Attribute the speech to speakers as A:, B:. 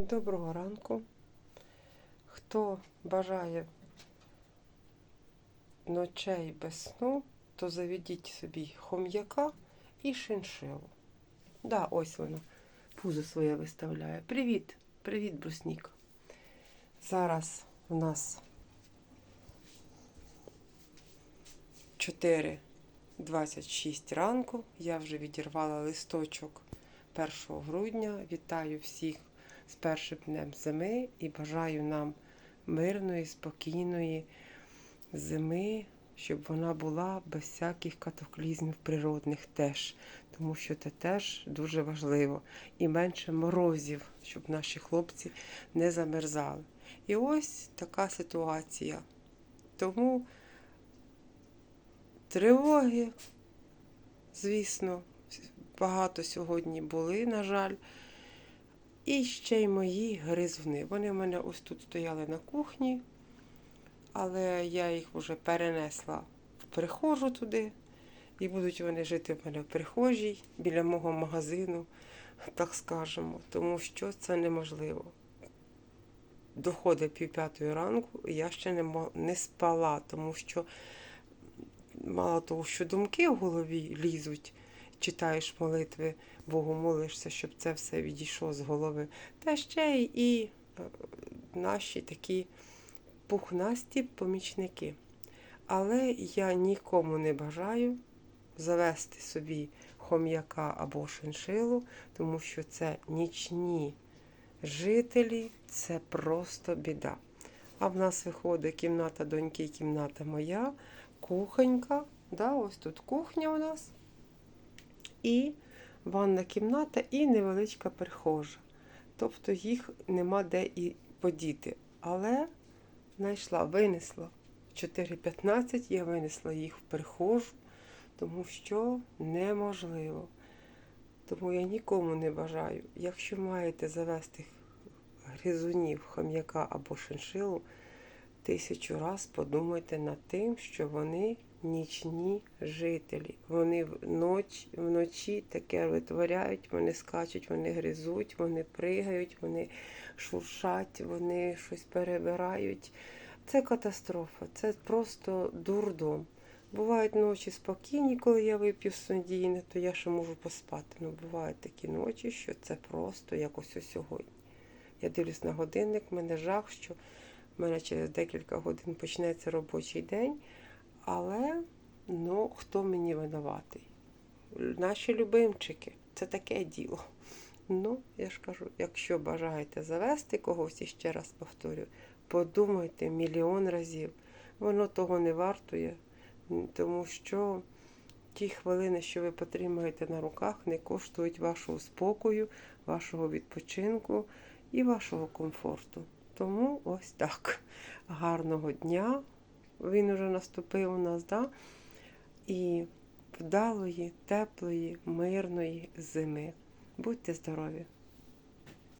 A: Доброго ранку. Хто бажає ночей без сну, то заведіть собі хом'яка і шиншилу. Да, ось воно. Пузо своє виставляє. Привіт, привіт, бруснік. Зараз у нас 4.26 ранку. Я вже відірвала листочок 1 грудня. Вітаю всіх з першим днем зими і бажаю нам мирної, спокійної зими, щоб вона була без всяких катаклізмів природних теж, тому що це теж дуже важливо. І менше морозів, щоб наші хлопці не замерзали. І ось така ситуація. Тому тривоги, звісно, багато сьогодні були, на жаль. І ще й мої гризуни. Вони в мене ось тут стояли на кухні, але я їх вже перенесла в прихожу туди. І будуть вони жити в мене в прихожій біля мого магазину, так скажемо, тому що це неможливо. Доходить пів п'ятої ранку, і я ще не, не спала, тому що мало того, що думки в голові лізуть, читаєш молитви, Богу молишся, щоб це все відійшло з голови. Та ще й і е, наші такі пухнасті помічники. Але я нікому не бажаю завести собі хом'яка або шиншилу, тому що це нічні жителі, це просто біда. А в нас виходить кімната доньки, кімната моя, кухонька. Да, ось тут кухня у нас. І ванна кімната, і невеличка прихожа. Тобто їх нема де і подіти. Але знайшла, винесла. 4.15 я винесла їх в прихожу, тому що неможливо. Тому я нікому не бажаю. Якщо маєте завести гризунів, хам'яка або шиншилу, тисячу раз подумайте над тим, що вони нічні жителі. Вони вночі, вночі таке витворяють, вони скачуть, вони гризуть, вони пригають, вони шуршать, вони щось перебирають. Це катастрофа, це просто дурдом. Бувають ночі спокійні, коли я вип'ю снодійне, то я ще можу поспати. Ну, бувають такі ночі, що це просто якось ось сьогодні. Я дивлюсь на годинник, в мене жах, що в мене через декілька годин почнеться робочий день. Але ну, хто мені винуватий? Наші любимчики, це таке діло. Ну, я ж кажу, якщо бажаєте завести когось, і ще раз повторю, подумайте мільйон разів. Воно того не вартує, тому що ті хвилини, що ви потримаєте на руках, не коштують вашого спокою, вашого відпочинку і вашого комфорту. Тому ось так. Гарного дня. Він уже наступив у нас, да? і вдалої, теплої, мирної зими. Будьте здорові!